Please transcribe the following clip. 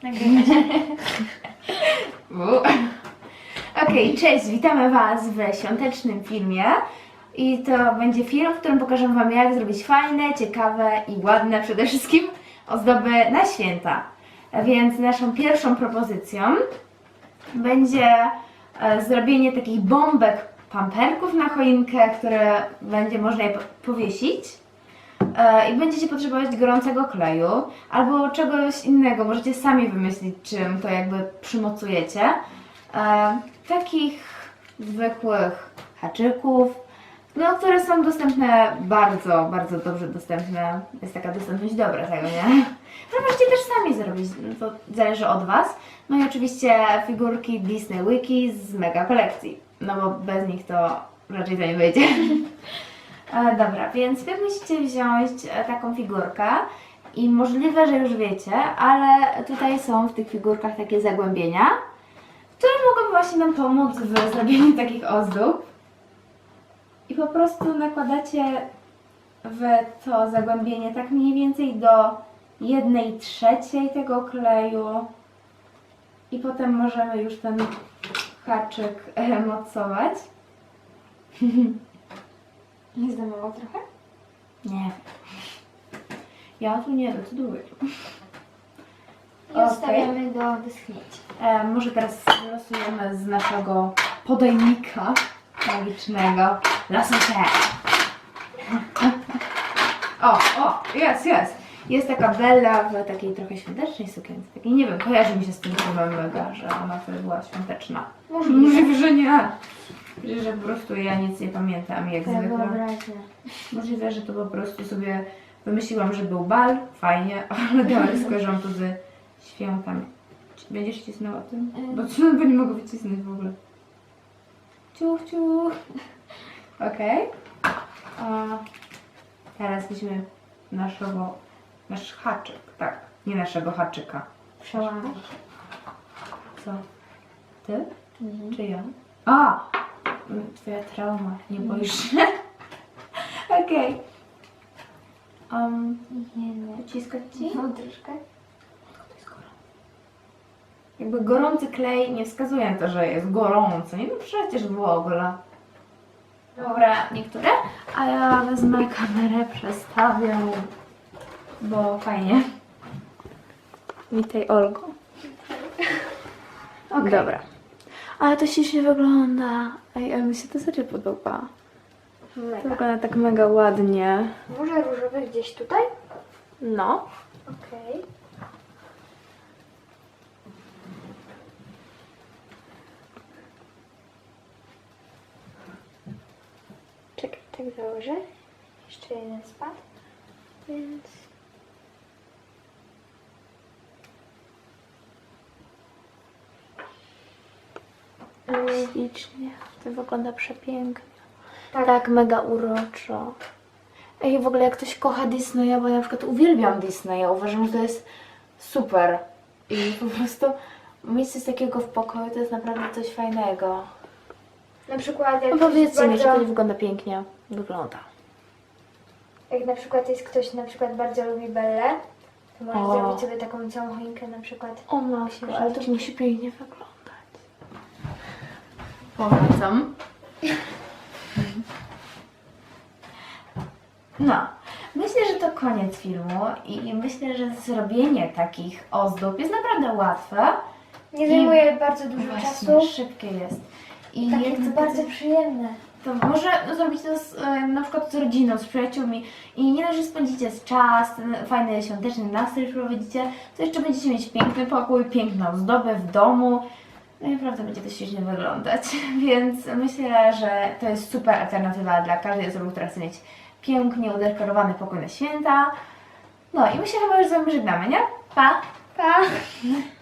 Okej, cześć, witamy Was w świątecznym filmie. I to będzie film, w którym pokażę Wam, jak zrobić fajne, ciekawe i ładne przede wszystkim ozdoby na święta. Więc naszą pierwszą propozycją będzie e, zrobienie takich bombek pamperków na choinkę, które będzie można je po- powiesić. E, I będziecie potrzebować gorącego kleju albo czegoś innego. Możecie sami wymyślić, czym to jakby przymocujecie. E, takich zwykłych haczyków, no, które są dostępne bardzo, bardzo dobrze dostępne. Jest taka dostępność dobra tego, nie? No możecie też sami zrobić, no to zależy od Was. No i oczywiście figurki Disney Wiki z mega kolekcji, no bo bez nich to raczej to nie wyjdzie. E, dobra, więc wy musicie wziąć e, taką figurkę i możliwe, że już wiecie, ale tutaj są w tych figurkach takie zagłębienia, które mogą właśnie nam pomóc w zrobieniu takich ozdób. I po prostu nakładacie w to zagłębienie tak mniej więcej do jednej trzeciej tego kleju i potem możemy już ten haczyk e, mocować. Nie zdawało trochę? Nie. Ja tu nie decyduję. I Okej. odstawiamy do wyschnięcia. E, może teraz losujemy z naszego podajnika magicznego. Się! O, o, jest, jest. Jest taka Bella w takiej trochę świątecznej sukience. Takiej, nie wiem, kojarzy mi się z tym filmem mega, że ona wtedy była świąteczna. Możliwe. Możliwe, że nie. Że, po prostu ja nic nie pamiętam jak Tak, zwykle. wyobraźnia. Możliwe, że to po prostu sobie wymyśliłam, że był bal, fajnie, ale dalej skojarzyłam to ze świętami. Czy Będziesz cisnęła tym? Ym. Bo, bo nie mogę wycisnąć w ogóle. Ciuch, ciuch. Okej. A Teraz weźmy naszego, nasz haczyk, tak. Nie naszego haczyka. Przełamać. Co? Ty? Mhm. Czy ja? A! Twoja trauma, nie boisz się? Okej. Um, Nie, nie. Wyciskać ci? No troszkę. To jest gorące. Jakby gorący klej nie wskazuje na to, że jest gorąco. Nie no przecież w ogóle. Dobra, niektóre. A ja wezmę kamerę, przestawię. Bo fajnie. Witaj Olgo. Okej. Dobra. Ale to ślicznie wygląda. Ej, ale mi się to serio podoba. To Mega. wygląda tak mega ładnie. Może różowy gdzieś tutaj? No. Okej. Czekaj, tak założę. Jeszcze jeden spadł. Więc... Ślicznie. To wygląda przepięknie. Tak. Tak, mega uroczo. Ej, w ogóle jak ktoś kocha Disneya, bo ja na przykład uwielbiam Disneya, uważam, że to jest super. I po prostu mieć coś takiego w pokoju to jest naprawdę coś fajnego. Na przykład jak No powiedzcie mi, że to nie wygląda pięknie. Wygląda. Jak na przykład jest ktoś na przykład bardzo lubi Bellę, to może O. zrobić sobie taką całą choinkę na przykład. O matko, Księżniczki. ale to musi pięknie wyglądać. Polecam. No, myślę, że to koniec filmu i myślę, że zrobienie takich ozdób jest naprawdę łatwe. Nie zajmuje bardzo dużo Właśnie, czasu. szybkie jest. I Takie jak bardzo przyjemne. to może zrobić to z, e, na przykład z rodziną, z przyjaciółmi i nie dość, że spędzicie czas, ten fajny świąteczny nastrój prowadzicie, to jeszcze będziecie mieć piękny pokój, piękną ozdobę w domu. No i naprawdę będzie to ślicznie wyglądać, więc myślę, że to jest super alternatywa dla każdej osoby, która chce mieć pięknie udekorowany pokój na święta. No i my się chyba już z Wami żegnamy, nie? Pa! Pa!